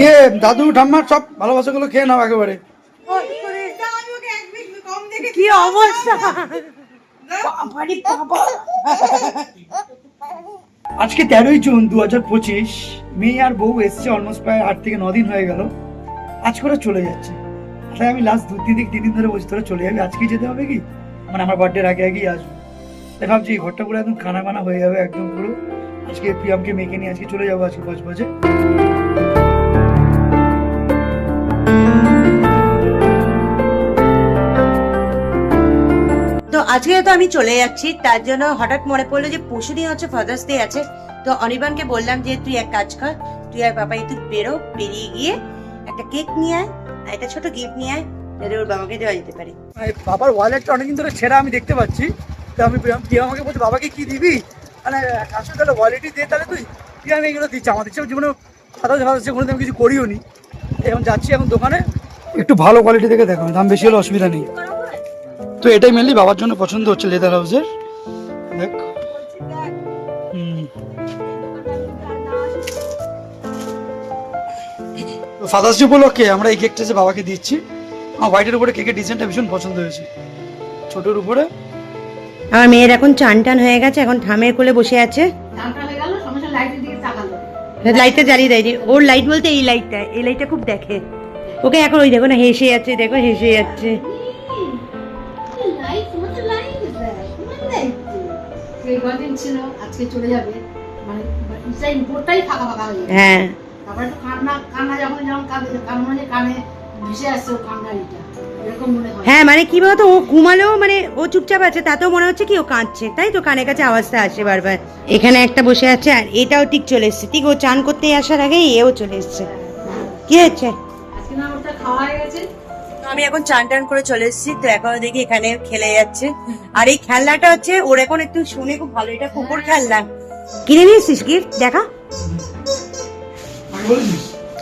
ইয়ে দাদু ঠাম্মার সব ভালোবাসাগুলো খেয়ে নাও একেবারে। কি অবস্থা? আজকে তেরোই জুন দু হাজার পঁচিশ মেয়ে আর বউ এসছে অলমোস্ট প্রায় আট থেকে দিন হয়ে গেল। আজ করে চলে যাচ্ছে। তাই আমি লাস্ট দু তিন দিন তিন দিন ধরে বসে ধরে চলে যাবে। আজকেই যেতে হবে কি? মানে আমার বার্থডের আগে আগেই আসব। তাই ভাবছি ঘরটা পুরো একদম খানা খানা হয়ে যাবে একদম পুরো। আজকে প্রিয়ামকে মেয়েকে নিয়ে আজকে চলে যাব আজকে পাঁচ বাজে। তো আজকে তো আমি চলে যাচ্ছি তার জন্য হঠাৎ মনে পড়ল যে পরশুদিন হচ্ছে ফাদার্স ডে আছে। তো অনির্বাণকে বললাম যে তুই এক কাজ কর তুই আর বাবা একটু বেরো বেরিয়ে গিয়ে একটা কেক নিয়ে আয় আর একটা ছোট গিফট নিয়ে আয় যাতে ওর বাবাকে দেওয়া যেতে পারে। বাবার ওয়ালেটটা অনেকদিন ধরে ছেঁড়া আমি দেখতে পাচ্ছি। তো আমি প্রিয়া আমাকে বলছে বাবাকে কি দিবি? মানে তাহলে ওয়ালেটই দে, তাহলে তুই তুই আমি এগুলো দিচ্ছি? আমাদের সব জীবনে সাদা সাদা কোনো আমি কিছু করিও নি। এখন যাচ্ছি এখন দোকানে। একটু ভালো কোয়ালিটি দেখে দেখো দাম বেশি হলে অসুবিধা নেই। তো এটাই মেনলি বাবার জন্য পছন্দ হচ্ছে লেদার হাউসের দেখ। ফাদার্স ডে উপলক্ষে আমরা এই কেকটা যে বাবাকে দিচ্ছি, আমার হোয়াইটের উপরে কেকের ডিজাইনটা ভীষণ পছন্দ হয়েছে। ছোটোর উপরে। আমার মেয়ের এখন চান টান হয়ে গেছে এখন ঠামের কোলে বসে আছে। লাইটটা জ্বালিয়ে দেয়নি। ওর লাইট বলতে এই লাইটটা এই লাইটটা খুব দেখে। ওকে এখন ওই দেখো না হেসে যাচ্ছে দেখো হেসে যাচ্ছে। মানে ফাঁকা হয়ে কান্না কান্না যখন কান মানে কানে ভেসে আসছে কান্নারিটা। মনে হয়। মানে কি বলতো ও ঘুমালেও মানে ও চুপচাপ আছে তাতেও মনে হচ্ছে কি ও কাঁদছে তাই তো? কানের কাছে আওয়াজটা আসে বারবার। এখানে একটা বসে আছে আর এটাও ঠিক চলে এসছে। ঠিক ও চান করতে আসার আগে এও চলে এসছে। কি হচ্ছে হয়ে আমি এখন চান টান করে চলে এসেছি তো এখন দেখি এখানে খেলে যাচ্ছে। আর এই খেলনাটা হচ্ছে ওর এখন একটু শুনে খুব ভালো এটা কুকুর খেলনা। কিনে নিয়েছিস গিফট? দেখা।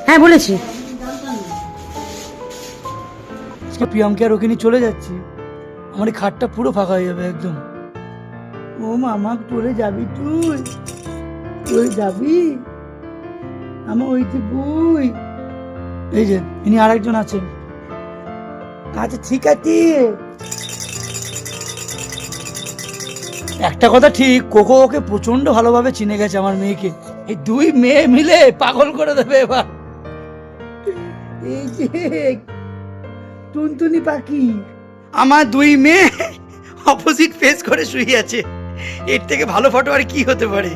হ্যাঁ বলেছি। প্রিয়ামকে আর ওকে নিয়ে চলে যাচ্ছি। আমার এই খাটটা পুরো ফাঁকা হয়ে যাবে একদম। ও মামা চলে যাবি তুই। তুই যাবি? আমার ওই যে বই। এই যে, ইনি আরেকজন আছেন। আচ্ছা ঠিক আছে। একটা কথা ঠিক, কোকো ওকে প্রচণ্ড ভালোভাবে চিনে গেছে আমার মেয়েকে। এই দুই মেয়ে মিলে পাগল করে দেবে এবার। এই যে টুনটুনি পাখি। আমার দুই মেয়ে অপোজিট ফেস করে শুয়ে আছে। এর থেকে ভালো ফটো আর কি হতে পারে?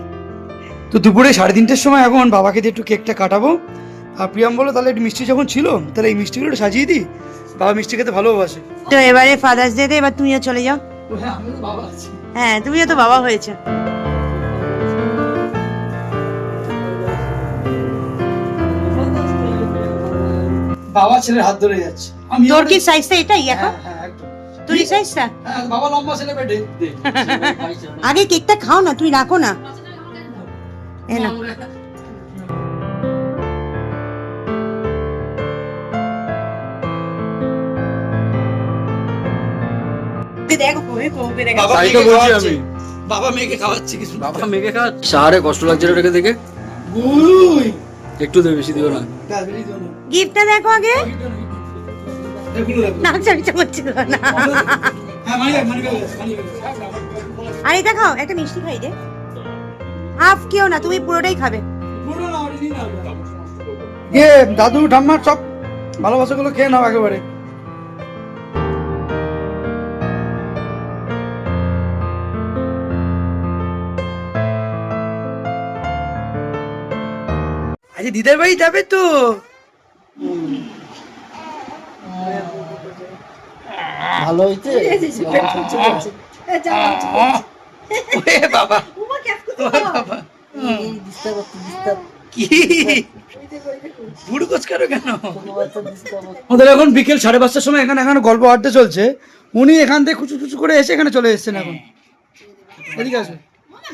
তো দুপুরে সাড়ে তিনটের সময় এখন বাবাকে দিয়ে একটু কেকটা কাটাবো। আর প্রিয়াম বলো তাহলে একটু মিষ্টি যখন ছিল তাহলে এই মিষ্টিগুলো একটু সাজিয়ে দিই। বাবা মিষ্টি খেতে ভালোবাসে। তো এবারে ফাদার্স ডে তে এবার তুমিও চলে যাও। হ্যাঁ বাবা আছি। হ্যাঁ তুমিও তো বাবা হয়েছে। বাবা ছেলের হাত ধরে যাচ্ছে। তোর কি সাইজটা এটাই এখন? হ্যাঁ, হ্যাঁ, তোর সাইজটা হ্যাঁ, বাবা লম্বা ছেলে দে। আগে কেকটা খাও না তুই রাখো না। এ না। বাবা মেয়েকে খাওয়াচ্ছে। বাবা মেয়েকে খাওয়াচ্ছে সাহারে কষ্ট লাগছে ওটাকে দেখে? একটু দে বেশি দিও না। গিফটটা দেখো আগে। এগুলো দেখো। করছিল না। আর এটা খাও একটা মিষ্টি খাই দে হাফ কেউ না তুমি পুরোটাই খাবে পুরো না, ওটা ইয়ে দাদু ঠাম্মার সব ভালোবাসাগুলো খেয়ে নাও একেবারে আচ্ছা দিদার বাড়ি যাবে তো ভালো ওরে বাবা। ওদের এখন বিকেল সাড়ে পাঁচটার সময় এখানে এখানে গল্প আড্ডা চলছে। উনি এখান থেকে খুচু খুচু করে এসে এখানে চলে এসেছেন এখন। এদিকে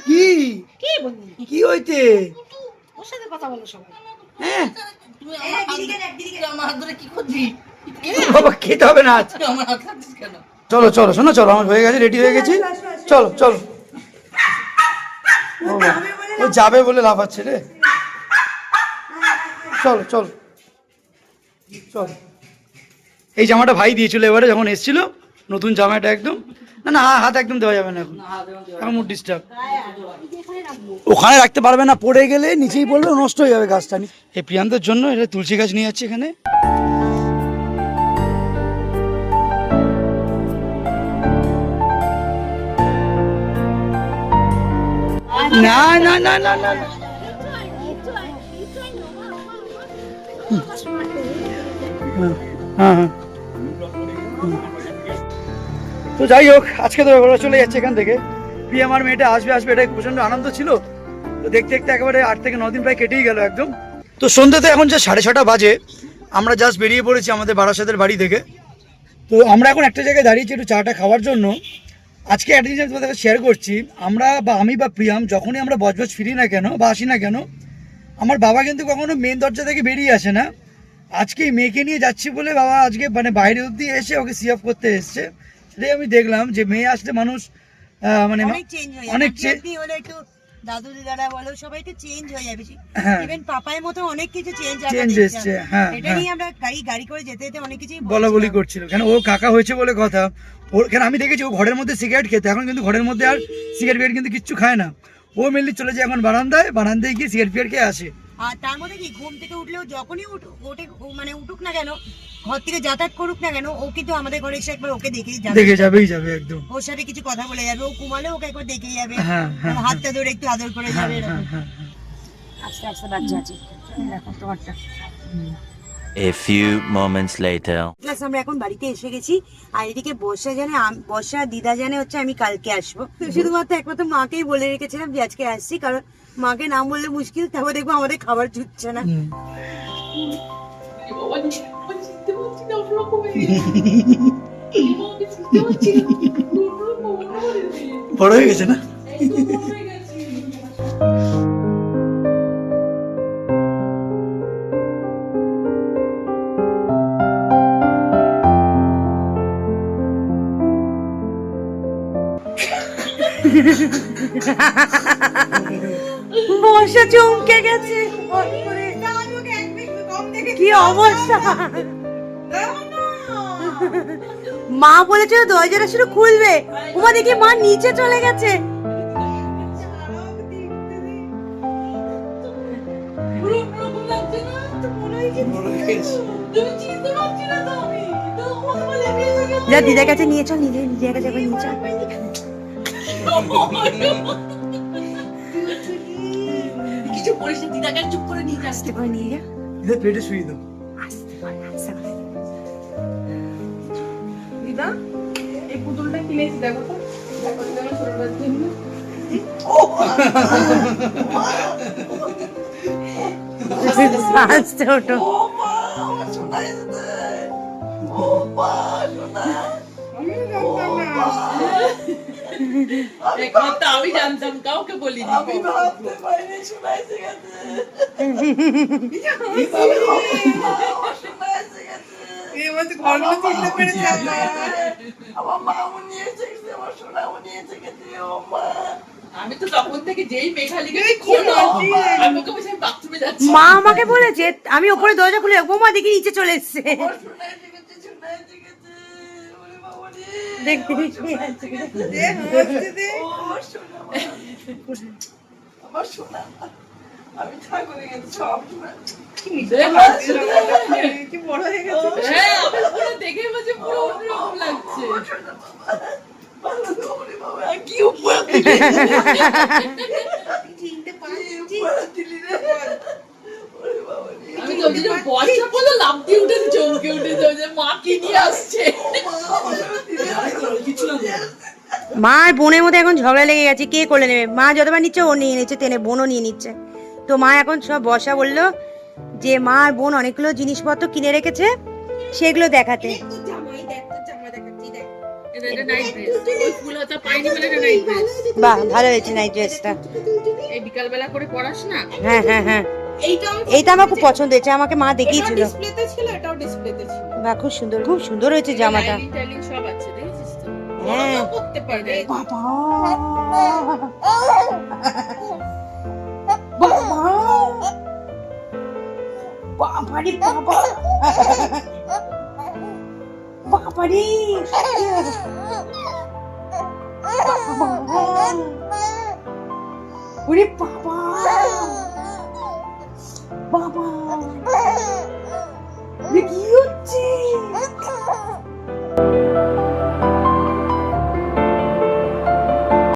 কি? কি হইতে? কথা বলো সবাই। হ্যাঁ। বাবা খেতে হবে না আজ। চলো চলো শোনো চলো আমার হয়ে গেছে রেডি হয়ে গেছি। চলো চলো ও যাবে বলে লাফাচ্ছে রে। চল চল। চল। এই জামাটা ভাই দিয়েছিল এবারে যখন এসেছিল নতুন জামাটা একদম। না না হাত একদম দেওয়া যাবে না এখন। এখন মুড ডিস্টার্ব ওখানে রাখতে পারবে না পড়ে গেলে নিচেই পড়লে নষ্ট হয়ে যাবে গাছটা। এই প্রিয়ান্তর জন্য এটা তুলসী গাছ নিয়ে যাচ্ছে এখানে। না না না না না না। হ্যাঁ হ্যাঁ। তো যাই হোক, আজকে তো ওরা চলে যাচ্ছে এখান থেকে। প্রিয়া, আমার মেয়েটা আসবে আসবে এটা প্রচণ্ড আনন্দ ছিল। তো দেখতে দেখতে একেবারে আট থেকে দিন প্রায় কেটেই গেল একদম। তো সন্ধ্যেতে এখন যে সাড়ে ছটা বাজে, আমরা জাস্ট বেরিয়ে পড়েছি আমাদের বারাসাতের বাড়ি থেকে। তো আমরা এখন একটা জায়গায় দাঁড়িয়েছি একটু চাটা খাওয়ার জন্য। আজকে একটা জিনিস আমি তোমাদের শেয়ার করছি। আমরা বা আমি বা প্রিয়াম যখনই আমরা বজবজ ফিরি না কেন বা আসি না কেন আমার বাবা কিন্তু কখনো মেন দরজা থেকে বেরিয়ে আসে না। আজকে মেয়েকে নিয়ে যাচ্ছি বলে বাবা আজকে মানে বাইরে অব্দি এসে ওকে সি অফ করতে এসছে। সেটাই আমি দেখলাম যে মেয়ে আসলে মানুষ মানে অনেক চেঞ্জ দাদু দিদারা বলো সবাই একটু চেঞ্জ হয়ে যাবে। ইভেন পাপায়ের মতো অনেক কিছু চেঞ্জ এসছে, হ্যাঁ, এটা হ্যাঁ। নিয়ে আমরা গাড়ি গাড়ি করে যেতে যেতে অনেক কিছুই বলা বলি করছিল। কেন ও কাকা হয়েছে বলে কথা। ওর কেন আমি দেখেছি ও ঘরের মধ্যে সিগারেট খেতে। এখন কিন্তু ঘরের মধ্যে আর সিগারেট ফিগারেট কিন্তু কিচ্ছু খায় না। ও মেনলি চলে যায় এখন বারান্দায়। বারান্দায় গিয়ে সিগারেট ফিগারেট খেয়ে আসে। আর তার মধ্যে কি ঘুম থেকে উঠলেও যখনই উঠ- মানে উঠুক না কেন ঘর থেকে যাতায়াত করুক না কেন ও কিন্তু আমাদের ঘরে এসে একবার ওকে দেখেই যাবে। দেখে যাবেই যাবে একদম। ওর সাথে কিছু কথা বলে যাবে ও ঘুমালে ওকে একবার দেখে যাবে। হ্যাঁ, হ্যাঁ, ওর হাতটা ধরে একটু আদর করে হ্যাঁ যাবে হ্যাঁ হ্যাঁ হ্যাঁ। আস্তে আস্তে বাচ্চা আছে। দেখো তোমারটা। A few moments later. Plus আমরা এখন বাড়িতে এসে গেছি আর এদিকে বর্ষা জানে বর্ষা দিদা জানে হচ্ছে আমি কালকে আসব। তো শুধুমাত্র একমাত্র মাকেই বলে রেখেছিলাম যে আজকে আসছি কারণ মাকে নাম বললে মুশকিল তারপর দেখব আমাদের খাবার জুটছে না। বড় হয়ে গেছে না বর্ষা চমকে গেছে। কি অবস্থা মা বলেছিল দরজাটা শুধু খুলবে। উমা দেখি মা নিচে চলে গেছে। যা দিদার কাছে নিয়ে চল নিজে নিজের কাছে একবার নিয়ে চল। কিছু করিস দিদাকে চুপ করে নিয়ে আস্তে করে নিয়ে যা। পেটে শুয়ে দাও। কিনেছি দেখো তো দেখো আমার ছোটটার জন্য আস্তে ওঠো আমি জানতাম কাউকে বলিনি আমি ভাবতে পারিনি শোনাইছে এই আমার তো ঘরগুলো চিনতে পেরেছে আমি তো তখন থেকে যেই মেঘালিকে আমি ওকে বলছি বাথরুমে যাচ্ছি মা আমাকে বলেছে আমি ওপরে দরজা খুলে রাখব মা দেখি নিচে চলে এসছে দেখতে দেখতে হ্যাঁ পুরো দেখে বলছে পুরো অন্যরকম লাগছে। আমি তো ওই যে বর্ষা বলে লাভ দিয়ে উঠেছে চমকে উঠেছে যে মা কি নিয়ে আসছে? মা আর বোনের মধ্যে এখন ঝগড়া লেগে গেছে কে করে নেবে? মা যতবার নিচ্ছে ও নিয়ে নিচ্ছে তেনে বোনও নিয়ে নিচ্ছে। তো মা এখন সব বসা বলল যে মা আর বোন অনেকগুলো জিনিসপত্র কিনে রেখেছে সেগুলো দেখাতে। বাহ ভালো হয়েছে নাইট ড্রেসটা এই বিকাল করে পড়াস না? হ্যাঁ হ্যাঁ হ্যাঁ। এইটা আমার খুব পছন্দ হয়েছে আমাকে মা দেখিয়েছিল। ডিসপ্লেতে ছিল এটাও ডিসপ্লেতে ছিল। বাহ খুব সুন্দর খুব সুন্দর হয়েছে জামাটা। হ্যাঁ। করতে পারে বাবা বাবা বাবারে বাবা বাবারে বাবা ওরে বাবা বাবা এ কি হচ্ছে